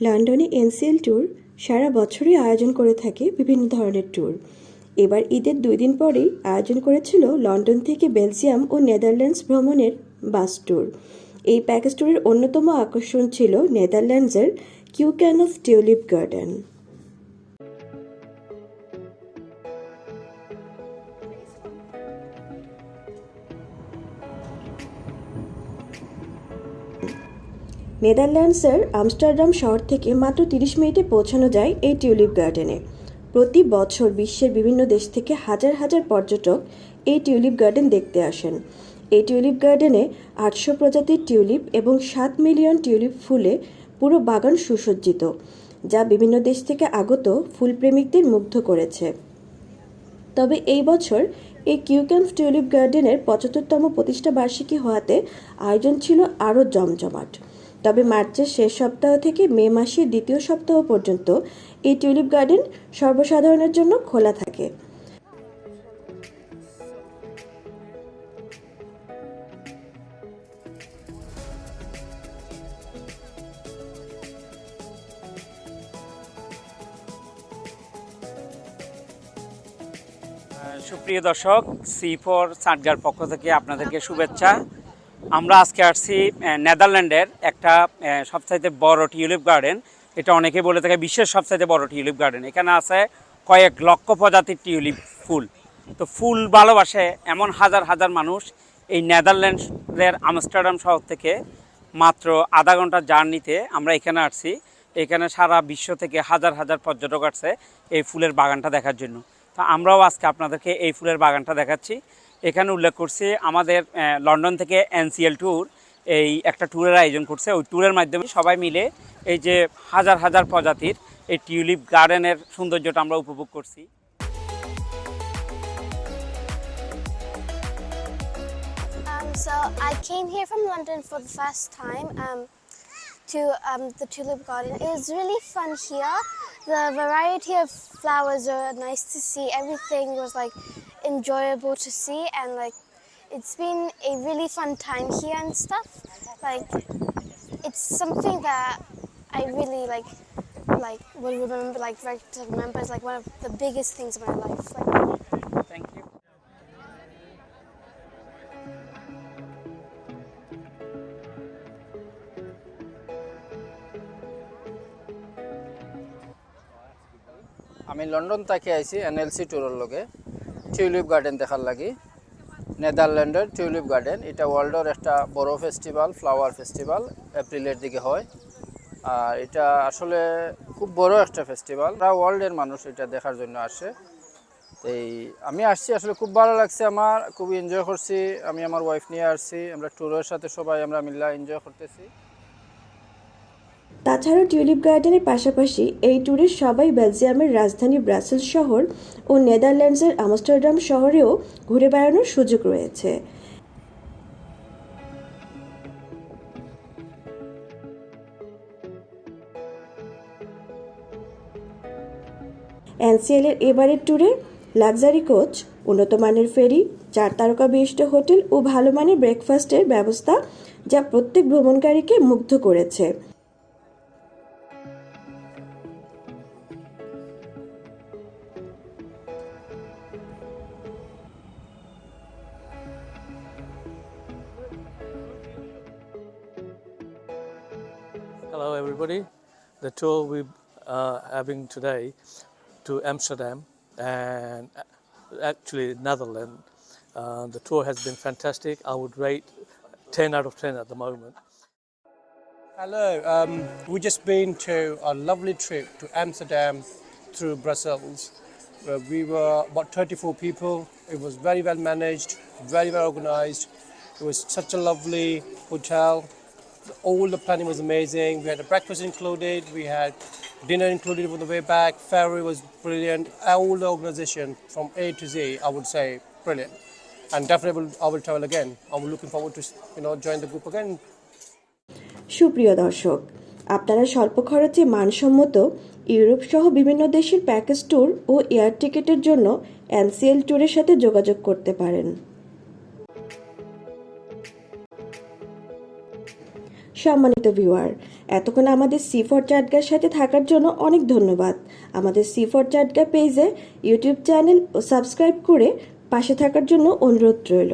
লন্ডনে NCL tour সারা বছরই আয়োজন করে থাকে বিভিন্ন ধরনের ট্যুর। এবার ঈদের দুই দিন পরেই আয়োজন করেছিল লন্ডন থেকে বেলজিয়াম ও নেদারল্যান্ডস ভ্রমণের বাস ট্যুর। এই প্যাকেজ ট্যুরের অন্যতম আকর্ষণ ছিল নেদারল্যান্ডসের কিউক্যান অফ টিউলিপ গার্ডেন। নেদারল্যান্ডসের আমস্টারডাম শহর থেকে মাত্র তিরিশ মিনিটে পৌঁছানো যায় এই টিউলিপ গার্ডেনে। প্রতি বছর বিশ্বের বিভিন্ন দেশ থেকে হাজার হাজার পর্যটক এই টিউলিপ গার্ডেন দেখতে আসেন। এই টিউলিপ গার্ডেনে আটশো প্রজাতির টিউলিপ এবং সাত মিলিয়ন টিউলিপ ফুলে পুরো বাগান সুসজ্জিত, যা বিভিন্ন দেশ থেকে আগত ফুলপ্রেমিকদের মুগ্ধ করেছে। তবে এই বছর এই কিউক্যাম্প টিউলিপ গার্ডেনের পঁচাত্তরতম প্রতিষ্ঠা বার্ষিকী হওয়াতে আয়োজন ছিল আরও জমজমাট। তবে মার্চের শেষ সপ্তাহ থেকে মে মাসের দ্বিতীয় সপ্তাহ পর্যন্ত এই টিউলিপ গার্ডেন সর্বসাধারণের জন্য খোলা থাকে। সুপ্রিয় দর্শক সি ফোর সাটগার পক্ষ থেকে আপনাদেরকে শুভেচ্ছা। আমরা আজকে আসছি নেদারল্যান্ডের একটা সবচাইতে বড় টিউলিপ গার্ডেন। এটা অনেকে বলে থাকে বিশ্বের সবচাইতে বড় টিউলিপ গার্ডেন। এখানে আছে কয়েক লক্ষ প্রজাতির টিউলিপ ফুল। তো ফুল ভালোবাসে এমন হাজার হাজার মানুষ এই নেদারল্যান্ডের আমস্টারডাম শহর থেকে মাত্র আধা ঘণ্টার জার্নিতে আমরা এখানে আসছি। এখানে সারা বিশ্ব থেকে হাজার হাজার পর্যটক আসছে এই ফুলের বাগানটা দেখার জন্য। তো আমরাও আজকে আপনাদেরকে এই ফুলের বাগানটা দেখাচ্ছি। এখানে উল্লেখ করছি আমাদের লন্ডন থেকে এনসিএল ট্যুর এই একটা ট্যুরের আয়োজন করছে ওই ট্যুরের মাধ্যমে সবাই মিলে এই যে হাজার হাজার প্রজাতির এই টিউলিপ গার্ডেনের সৌন্দর্যটা আমরা উপভোগ করছি Um, so I came here from London for the first time um, to um, the Tulip Garden. It was really fun here. The variety of flowers are nice to see. Everything was like enjoyable to see, and like it's been a really fun time here and stuff. Like it's something that I really like like will remember like very to remember is like one of the biggest things in my life. Like thank you আমি London থেকে আইছি NLC ট্যুরের লগে tulip garden দেখার লাগি। নেদারল্যান্ডের tulip garden, এটা ওয়ার্ল্ডের একটা বড় ফেস্টিভ্যাল ফ্লাওয়ার ফেস্টিভ্যাল এপ্রিলের দিকে হয়। আর এটা আসলে খুব বড় একটা ফেস্টিভ্যাল পুরা ওয়ার্ল্ডের মানুষ এটা দেখার জন্য আসে। এই, আমি আসছি আসলে খুব ভালো লাগছে আমার খুব এনজয় করছি। আমি আমার ওয়াইফ নিয়ে আসছি, আমরা ট্যুরের সাথে সবাই আমরা মিল্লা এনজয় করতেছি। তাছাড়াও টিউলিপ গার্ডেনের পাশাপাশি এই ট্যুরে সবাই বেলজিয়ামের রাজধানী ব্রাসেল শহর ও নেদারল্যান্ডসের আমস্টারডাম শহরেও ঘুরে বেড়ানোর সুযোগ রয়েছে। এনসিএলের এবারের ট্যুরে লাক্সারি কোচ, উন্নত মানের ফেরি, চার তারকা বিশিষ্ট হোটেল ও ভালো মানের ব্রেকফাস্টের ব্যবস্থা যা প্রত্যেক ভ্রমণকারীকে মুগ্ধ করেছে। Hello, everybody. The tour we're uh, having today to Amsterdam and uh, actually Netherlands. Uh, the tour has been fantastic. I would rate 10 out of 10 at the moment. Hello, um, we've just been to a lovely trip to Amsterdam through Brussels. Where we were about 34 people. It was very well managed, very well organized. It was such a lovely hotel. All the planning was amazing. We had a breakfast included, we had dinner included on the way back. Ferry was brilliant. All the organization from A to Z, I would say, brilliant. And definitely, will- I will travel again. I'm looking forward to you know join the group again. সুপ্রিয় দর্শক আপনারা স্বল্প খরচে মানসম্মত Europe সহ বিভিন্ন দেশের package tour ও এয়ার টিকেটের জন্য এনসিএল ট্যুরের সাথে যোগাযোগ করতে পারেন সম্মানিত ভিউয়ার এতক্ষণ আমাদের সি ফর চাটগার সাথে থাকার জন্য অনেক ধন্যবাদ। আমাদের সি ফর চাটগা পেজে ইউটিউব চ্যানেল ও সাবস্ক্রাইব করে পাশে থাকার জন্য অনুরোধ রইল।